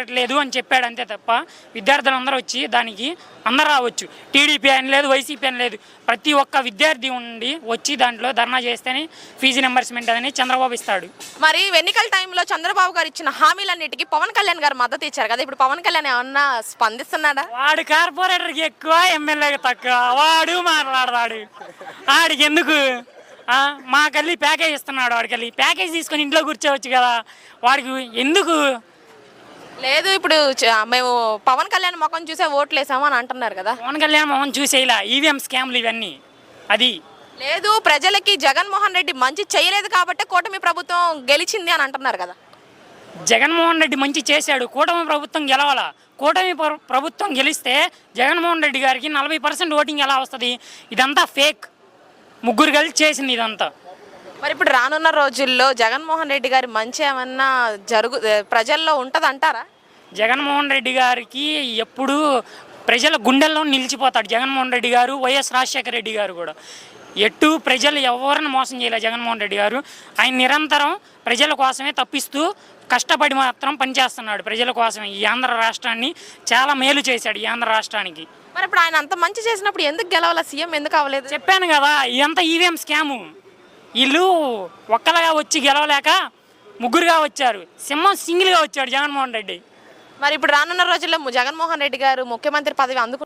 ఉపయోగపడట్లేదు అని చెప్పాడు అంతే తప్ప విద్యార్థులందరూ వచ్చి దానికి అందరూ రావచ్చు టీడీపీ అని లేదు వైసీపీ అని లేదు. ప్రతి ఒక్క విద్యార్థి ఉండి వచ్చి దాంట్లో ధర్నా చేస్తేనే ఫీజు రింబర్స్మెంట్ అని చంద్రబాబు ఇస్తాడు. మరి ఎన్నికల టైంలో చంద్రబాబు గారు ఇచ్చిన హామీలన్నిటికీ పవన్ కళ్యాణ్ గారు మద్దతు ఇచ్చారు కదా? ఇప్పుడు పవన్ కళ్యాణ్ ఏమన్నా స్పందిస్తున్నాడా? వాడు కార్పొరేటర్కి ఎక్కువ ఎమ్మెల్యేకి తక్కువ. వాడు మాట్లాడతాడు. ఆడికి ఎందుకు? ఆ, మాకెళ్ళి ప్యాకేజ్ ఇస్తున్నాడు వాడికెళ్ళి. ప్యాకేజ్ తీసుకొని ఇంట్లో కూర్చోవచ్చు కదా. వాడికి ఎందుకు? లేదు ఇప్పుడు మేము పవన్ కళ్యాణ్ ముఖం చూసే ఓట్లు వేసాము అని అంటున్నారు కదా. పవన్ కళ్యాణ్ మోహన్ చూసేలా ఈవీఎం స్కామ్లు ఇవన్నీ. అది. లేదు ప్రజలకి జగన్మోహన్ రెడ్డి మంచి చేయలేదు కాబట్టి కూటమి ప్రభుత్వం గెలిచింది అని అంటున్నారు కదా. జగన్మోహన్ రెడ్డి మంచి చేశాడు కూటమి ప్రభుత్వం గెలవాల? కూటమి ప్ర- ప్రభుత్వం గెలిస్తే జగన్మోహన్ రెడ్డి గారికి నలభై పర్సెంట్ ఓటింగ్ ఎలా వస్తుంది? ఇదంతా ఫేక్. ముగ్గురు కలిసి చేసింది ఇదంతా. మరి ఇప్పుడు రానున్న రోజుల్లో జగన్మోహన్ రెడ్డి గారి మంచి ఏమన్నా జరుగు ప్రజల్లో ఉంటది అంటారా జగన్మోహన్ రెడ్డి గారికి ఎప్పుడు ప్రజల గుండెల్లో నిలిచిపోతాడు జగన్మోహన్ రెడ్డి గారు వైఎస్ రాజశేఖర రెడ్డి గారు కూడా. ఎటు ప్రజలు ఎవరిని మోసం చేయలే జగన్మోహన్ రెడ్డి గారు. ఆయన నిరంతరం ప్రజల కోసమే తప్పిస్తూ కష్టపడి మాత్రం పనిచేస్తున్నాడు ప్రజల కోసమే. ఈ ఆంధ్ర రాష్ట్రాన్ని చాలా మేలు చేశాడు ఈ ఆంధ్ర రాష్ట్రానికి. మరి ఇప్పుడు ఆయన అంత మంచి చేసినప్పుడు ఎందుకు గెలవాల? సీఎం ఎందుకు అవ్వలేదు? చెప్పాను కదా ఇదంతా ఈవీఎం స్కాము. వీళ్ళు ఒక్కలుగా వచ్చి గెలవలేక ముగ్గురుగా వచ్చారు. సింహం సింగిల్గా వచ్చాడు జగన్మోహన్ రెడ్డి. మరి ఇప్పుడు రానున్న రోజుల్లో జగన్మోహన్ రెడ్డి గారు ముఖ్యమంత్రి పదవి అందుకు